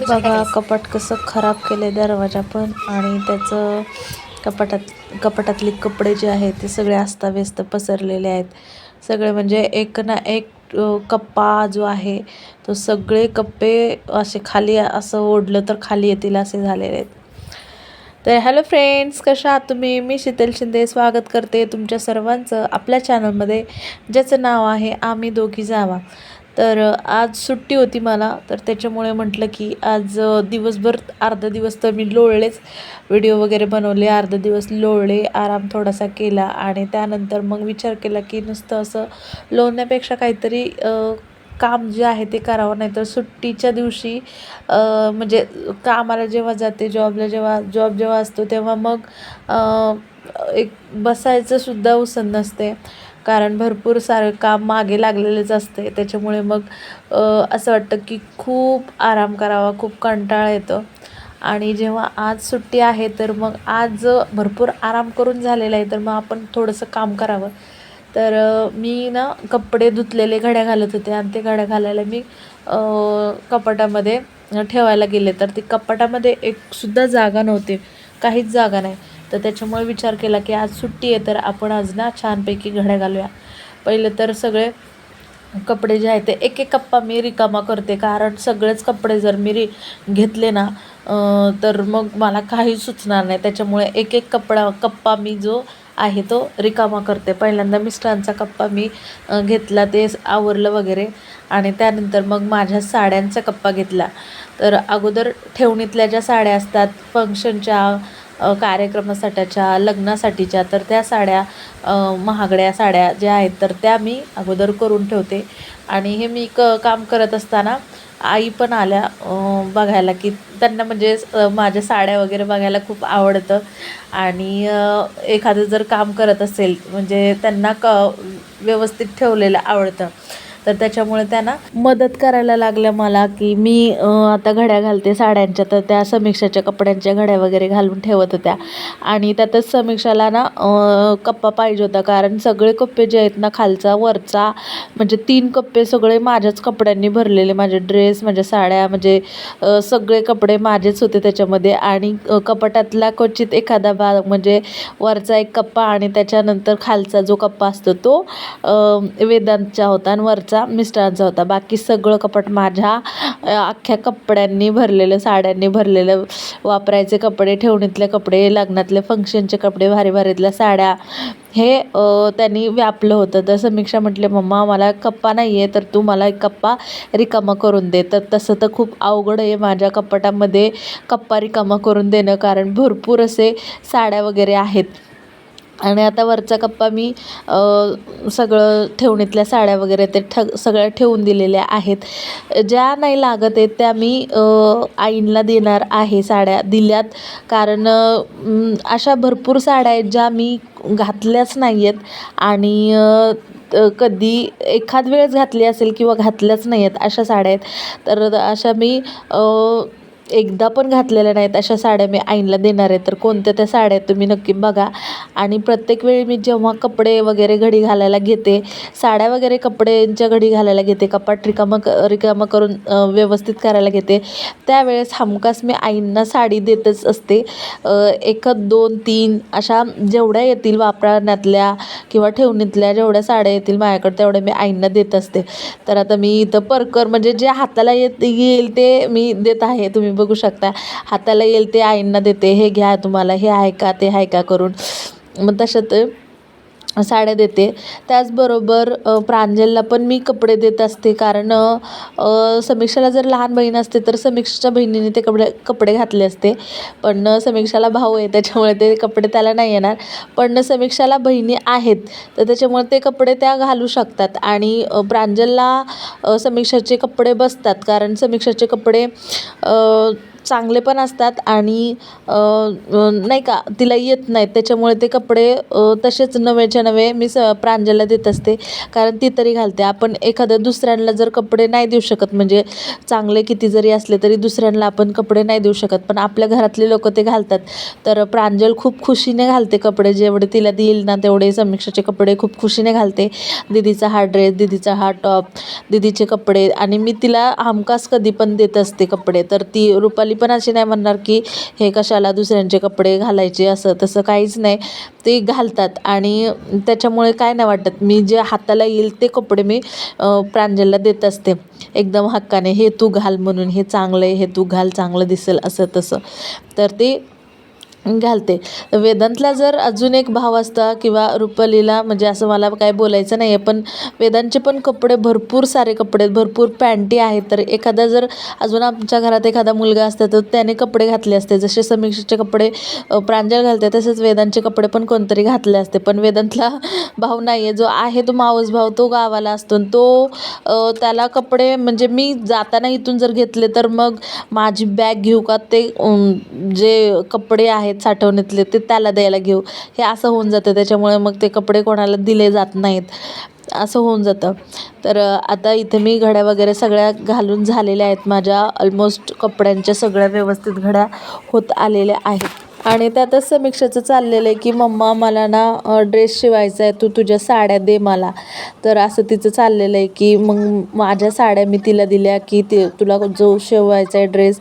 बघा कपाट कसं खराब केलं आहे दरवाजा पण आणि त्याचं कपाटात कपाटातले कपडे जे आहेत ते सगळे अस्ताव्यस्त पसरलेले आहेत. सगळे म्हणजे एक ना एक कप्पा जो आहे तो सगळे कप्पे असे खाली असं ओढलं तर खाली येतील असे झालेले आहेत. तर हॅलो फ्रेंड्स कशा आहात तुम्ही? मी शीतल शिंदे स्वागत करते तुमच्या सर्वांचं आपल्या चॅनलमध्ये ज्याचं नाव आहे आम्ही दोघी जावा. तर आज सुट्टी होती मला. तर त्याच्यामुळे म्हटलं की आज दिवसभर अर्धा दिवस तर मी लोळलेच. व्हिडिओ वगैरे बनवले अर्धा दिवस लोळले आराम थोडासा केला आणि त्यानंतर मग विचार केला की नुसतं असं लोळण्यापेक्षा काहीतरी काम जे आहे ते करावं. नाही तर सुट्टीच्या दिवशी म्हणजे कामाला जेव्हा जाते जॉबला जेव्हा जॉब जेव्हा असतो तेव्हा मग एक बसायचं सुद्धा उसण नसते. कारण भरपूर सारं काम मागे लागलेलेच असते त्याच्यामुळे मग असं वाटतं की खूप आराम करावा खूप कंटाळा येतो. आणि जेव्हा आज सुट्टी आहे तर मग आज भरपूर आराम करून झालेला आहे तर मग आपण थोडंसं काम करावं. तर मी ना कपडे धुतलेले घड्या घालत होते आणि ते घड्या घालायला मी कपाटामध्ये ठेवायला गेले. तर ती कपाटामध्ये एक सुद्धा जागा नव्हती. काहीच जागा नाही. तर त्याच्यामुळे विचार केला की आज सुट्टी आहे तर आपण आज ना छानपैकी घड्या घालूया. पहिलं तर सगळे कपडे जे आहेत ते एक एक कप्पा मी रिकामा करते कारण सगळेच कपडे जर मी रि घेतले ना तर मग मला काही सुचणार नाही. त्याच्यामुळे एक एक कपडा कप्पा मी जो आहे तो रिकामा करते. पहिल्यांदा मिस्टरांचा कप्पा मी घेतला ते आवरलं वगैरे. आणि त्यानंतर मग माझ्या साड्यांचा कप्पा घेतला. तर अगोदर ठेवणीतल्या ज्या साड्या असतात फंक्शनच्या कार्यक्रमासाठीच्या लग्नासाठीच्या तर त्या साड्या महागड्या साड्या ज्या आहेत तर त्या मी अगोदर करून ठेवते. आणि हे मी क काम करत असताना आई पण आल्या बघायला की त्यांना म्हणजे माझ्या साड्या वगैरे बघायला खूप आवडतं. आणि एखादं जर काम करत असेल म्हणजे त्यांना क व्यवस्थित ठेवलेलं आवडतं. तर त्याच्यामुळे त्यांना मदत करायला लागल्या मला की मी आता घड्या घालते साड्यांच्या तर त्या समीक्षाच्या कपड्यांच्या घड्या वगैरे घालून ठेवत होत्या. आणि त्यातच समीक्षाला ना कप्पा पाहिजे होता कारण सगळे कप्पे जे आहेत ना खालचा वरचा म्हणजे तीन कप्पे सगळे माझ्याच कपड्यांनी भरलेले. माझे ड्रेस माझ्या साड्या म्हणजे सगळे कपडे माझेच होते त्याच्यामध्ये. आणि कपाटातला क्वचित एखादा भाग म्हणजे वरचा एक कप्पा आणि त्याच्यानंतर खालचा जो कप्पा असतो तो वेदांतचा होता आणि वरचा मिस्टरांचा होता. बाकी सगळं कपाट माझ्या अख्ख्या कपड्यांनी भरलेलं साड्यांनी भरलेलं वापरायचे कपडे ठेवणीतले कपडे लग्नातले फंक्शनचे कपडे भारी भारीतल्या साड्या. हे त्यांनी व्यापलं होतं. तर समीक्षा म्हटले मम्मा मला कप्पा नाही आहे तर तू मला एक कप्पा रिकामा करून दे. तर तसं तर खूप अवघड आहे माझ्या कपाटामध्ये कप्पा रिकामा करून देणं कारण भरपूर असे साड्या वगैरे आहेत. आणि आता वरचा कप्पा मी सगळं ठेवणीतल्या साड्या वगैरे ते ठग सगळ्या ठेवून दिलेल्या आहेत. ज्या नाही लागत आहेत त्या मी आईंना देणार आहे साड्या दिल्यात. कारण अशा भरपूर साड्या आहेत ज्या मी घातल्याच नाही आहेत आणि कधी एखाद वेळेस घातली असेल किंवा घातल्याच नाही आहेत अशा साड्या आहेत. तर अशा मी एकदा पण घातलेल्या नाहीत अशा साड्या मी आईला देणार आहे. तर कोणत्या त्या साड्या आहेत तुम्ही नक्की बघा. आणि प्रत्येक वेळी मी जेव्हा कपडे वगैरे घडी घालायला घेते साड्या वगैरे कपड्यांच्या घडी घालायला घेते कपाट रिकामं क रिकामं करून व्यवस्थित करायला घेते त्यावेळेस हमखास मी आईंना साडी देतच असते. एक दोन तीन अशा जेवढ्या येतील वापरण्यातल्या किंवा ठेवणीतल्या जेवढ्या साड्या येतील माझ्याकडे तेवढ्या मी आईंना देत असते. तर आता मी इथं परकर म्हणजे जे हाताला येत येईल ते मी देत आहे. तुम्ही बघू शकता. हाताला येईल ते आईंना देते. हे घ्या तुम्हाला हे आहे का ते आहे का करून. मग तशात साड्या देते. त्याचबरोबर प्रांजलला पण मी कपडे देत असते. कारण समीक्षाला जर लहान बहीण असते तर समीक्षाच्या बहिणीने ते कपडे कपडे घातले असते. पण समीक्षाला भाऊ आहे त्याच्यामुळे ते कपडे त्याला नाही येणार. पण समीक्षाला बहिणी आहेत तर त्याच्यामुळे ते कपडे त्या घालू शकतात. आणि प्रांजलला समीक्षाचे कपडे बसतात. कारण समीक्षाचे कपडे चांगले पण असतात आणि नाही का तिला येत नाहीत. त्याच्यामुळे ते कपडे तसेच नवेच्या नवे मी स प्रांजलला देत असते. कारण ती तरी घालते. आपण एखाद्या दुसऱ्यांना जर कपडे नाही देऊ शकत म्हणजे चांगले किती जरी असले तरी दुसऱ्यांना आपण कपडे नाही देऊ शकत. पण आपल्या घरातले लोक ते घालतात. तर प्रांजल खूप खुशीने घालते कपडे. जेवढे तिला देईल ना तेवढे समीक्षाचे कपडे खूप खुशीने घालते. दीदीचा हा ड्रेस दिदीचा हा टॉप दीदीचे कपडे. आणि मी तिला हमखास कधी पण देत असते कपडे. तर ती रुपाली पण अशी नाही म्हणणार की हे कशाला दुसऱ्यांचे कपडे घालायचे असं तसं काहीच नाही. ते घालतात आणि त्याच्यामुळे काय नाही वाटत. मी जे हाताला येईल ते कपडे मी प्रांजलला देत असते. एकदम हक्काने हे तू घाल म्हणून हे चांगलं आहे हे तू घाल चांगलं दिसेल असं तसं. तर ते घालते. वेदांतला जर अजून एक भाव असता किंवा रुपालीला म्हणजे असं मला काय बोलायचं नाही आहे पण वेदांचे पण कपडे भरपूर सारे कपडे आहेत भरपूर पॅन्टी आहेत. तर एखादा जर अजून आमच्या घरात एखादा मुलगा असता तर त्याने कपडे घातले असते. जसे समीक्षेचे कपडे प्रांजळ प्रांजल घालते तसेच वेदांचे कपडे पण कोणतरी घातले असते. पण वेदांतला भाव नाही आहे जो आहे तो मावस भाव तो गावाला असतो आणि तो त्याला कपडे म्हणजे मी जाताना इथून जर घेतले तर मग माझी बॅग घेऊ का? ते जे कपडे आहेत साठवणीतले ते त्याला द्यायला घेऊ. हे असं होऊन जातं. त्याच्यामुळे मग ते कपडे कोणाला दिले जात नाहीत. असं होऊन जातं. तर आता इथे मी घड्या वगैरे सगळ्या घालून झालेल्या आहेत. माझ्या ऑलमोस्ट कपड्यांच्या सगळ्या व्यवस्थित घड्या होत आलेल्या आहेत. आणि त्यातच समीक्षाचं चाललेलं आहे की मम्मा मला ना ड्रेस शिवायचा आहे तू तुझ्या साड्या दे मला. तर असं तिचं चाललेलं आहे की मग माझ्या साड्या मी तिला दिल्या की ते तुला जो शिवायचा आहे ड्रेस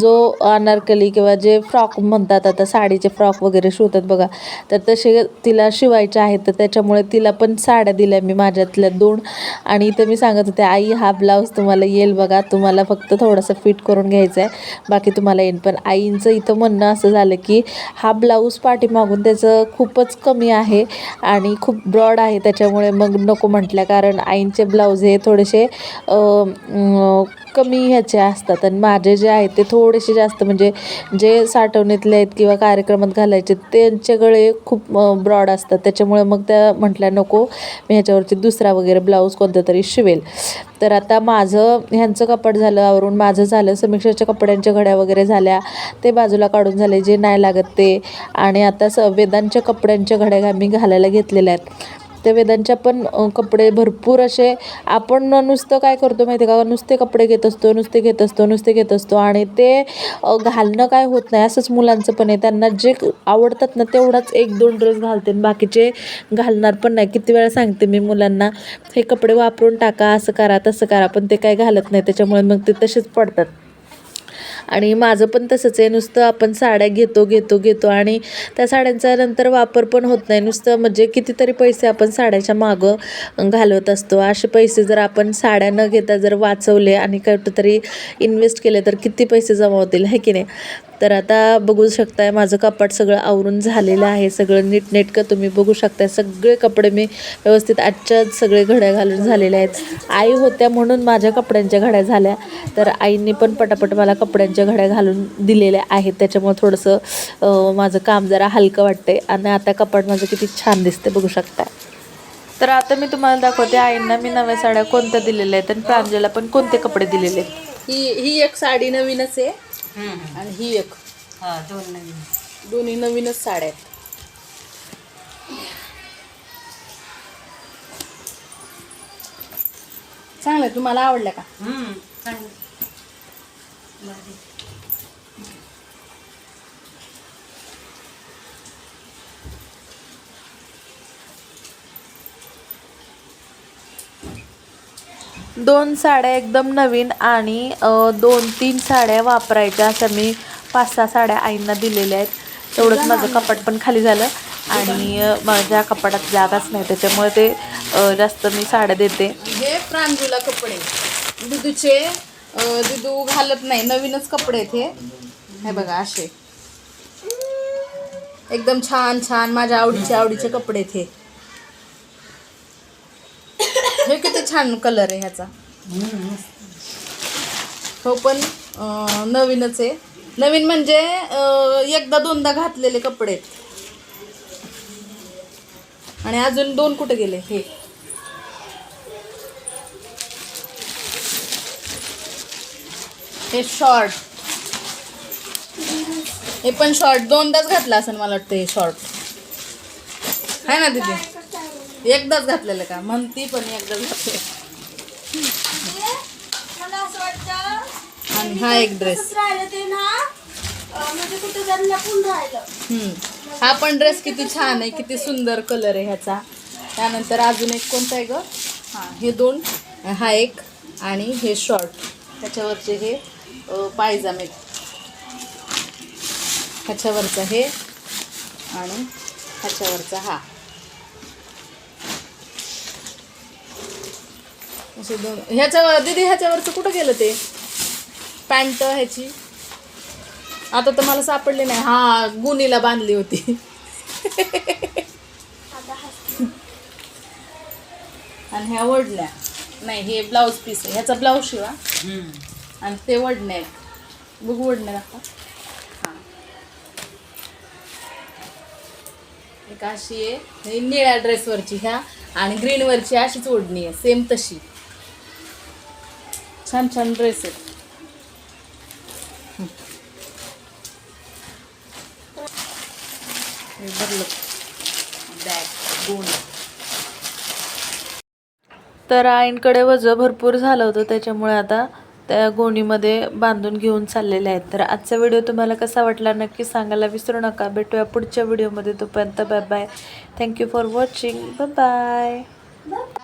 जो अनारकली किंवा जे फ्रॉक म्हणतात आता साडीचे फ्रॉक वगैरे शिवतात बघा तर तसे तिला शिवायचे आहेत. तर त्याच्यामुळे तिला पण साड्या दिल्या मी माझ्यातल्या दोन. आणि इथं मी सांगत होते आई हा ब्लाऊज तुम्हाला येईल बघा तुम्हाला फक्त थोडंसं फिट करून घ्यायचं आहे बाकी तुम्हाला येईल पण आईंचं इथं म्हणणं असं झालं की हा ब्लाऊज पाठीमागून त्याचं खूपच कमी आहे आणि खूप ब्रॉड आहे त्याच्यामुळे मग नको म्हटल्या कारण आईंचे ब्लाऊज हे थोडेसे कमी ह्याचे असतात आणि माझे जे आहेत ते थोडेसे जास्त. म्हणजे जे साठवणीतले आहेत किंवा कार्यक्रमात घालायचे त्यांचे गळे खूप ब्रॉड असतात. त्याच्यामुळे मग त्या म्हटल्या नको मी ह्याच्यावरती दुसरा वगैरे ब्लाऊज कोणता तरी शिवेल. तर आता माझं ह्यांचं कपड झालं आवरून माझं झालं समीक्षाच्या कपड्यांच्या घड्या वगैरे झाल्या ते बाजूला काढून झाले जे नाही लागत. ते आणि आता स वेदांच्या कपड्यांच्या घड्या मी घालायला घेतलेल्या आहेत. त्या वेदांच्या पण कपडे भरपूर असे आपण नुसतं काय करतो माहिती आहे का? नुसते कपडे घेत असतो नुसते घेत असतो नुसते घेत असतो. आणि ते घालणं काय होत नाही असंच मुलांचं पण आहे. त्यांना जे आवडतात ना तेवढाच एक दोन ड्रेस घालते. आणि बाकीचे घालणार पण नाही. किती वेळा सांगते मी मुलांना हे कपडे वापरून टाका असं करा तसं करा. पण ते काय घालत नाही. त्याच्यामुळे मग ते तसेच पडतात. आणि माझं पण तसंच आहे. नुसतं आपण साड्या घेतो घेतो घेतो आणि त्या साड्यांचा नंतर वापर पण होत नाही. नुसतं म्हणजे कितीतरी पैसे आपण साड्याच्या मागं घालवत असतो. असे पैसे जर आपण साड्या न घेता जर वाचवले आणि कुठंतरी इन्व्हेस्ट केले तर किती पैसे जमा होतील है की नाही? तर आता बघू शकताय माझं कपाट सगळं आवरून झालेलं आहे. सगळं नीटनेटकं तुम्ही बघू शकताय. सगळे कपडे मी व्यवस्थित आजच्याच सगळे घड्या घालून झालेले आहेत. आई होत्या म्हणून माझ्या कपड्यांच्या घड्या झाल्या. तर आईंनी पण पटापट मला कपड्यांच्या घड्या घालून दिलेल्या आहेत. त्याच्यामुळे थोडंसं माझं काम जरा हलकं वाटते आणि आता कपाट माझं किती छान दिसते बघू शकता तर आता मी तुम्हाला दाखवते आईंना मी नव्या साड्या कोणत्या दिलेल्या आहेत आणि प्रांजला पण कोणते कपडे दिलेले आहेत. ही ही एक साडी नवीनच आहे. आणि ही एक हा दोन नवीन दोन्ही नवीनच साड्या आहेत चांगलं आहे. तुम्हाला आवडल्या का हम्म चांगलं भारी. दोन साड्या एकदम नवीन आणि दोन तीन साड्या वापरायच्या अशा मी पाच सहा साड्या आईंना दिलेल्या आहेत. तेवढंच माझं कपाट पण खाली झालं आणि माझ्या कपाटात जागाच नाही. त्याच्यामुळे ते जास्त मी साड्या देते. हे प्रांजूला कपडे. दुधूचे दुधू घालत नाही. नवीनच कपडे आहेत हे. हे बघा असे. एकदम छान छान माझ्या आवडीचे आवडीचे कपडे आहेत हे. हे किती छान कलर आहे ह्याचा? हो पण नवीनच आहे. नवीन म्हणजे एकदा दोनदा घातलेले कपडे आहेत. आणि अजून दोन कुठे गेले? हे. हे शॉर्ट हे पण शॉर्ट दोनदाच घातलं असं मला वाटतं हे शॉर्ट आहे ना दिदी? एकदाच घातलेलं का? म्हणती पण एकदाच घातले आणि हा एक ड्रेस म्हणजे. हा पण ड्रेस किती छान आहे किती सुंदर कलर आहे ह्याचा. त्यानंतर अजून एक कोणता आहे ग? हां हे दोन हा एक आणि हे शॉर्ट त्याच्यावरचे हे पायजामे. ह्याच्यावरचा हे आणि ह्याच्यावरचा हा. असे दोन. ह्याच्यावर दीदी ह्याच्यावरचं कुठं गेलं ते? पॅन्ट ह्याची? आता तर मला सापडली नाही. हा गुनीला बांधली होती. आणि ह्या वडल्या नाही हे ब्लाऊज पीस आहे. ह्याचा ब्लाऊज शिवा. आणि ते वडणे आहेत. बघू वडणे दाखवा. हां. एक अशी आहे. ही निळ्या ड्रेसवरची ह्या आणि ग्रीनवरची अशीच ओढणी आहे. सेम तशी. छान छान ड्रेस आहेत. भरलं. बॅग तर आईंकडे वजं भरपूर झालं होतं त्याच्यामुळे आता त्या गोणीमध्ये बांधून घेऊन चाललेले आहेत. तर आजचा व्हिडिओ तुम्हाला कसा वाटला नक्की सांगायला विसरू नका. भेटूया पुढच्या व्हिडिओमध्ये तोपर्यंत bye bye thank you for watching bye bye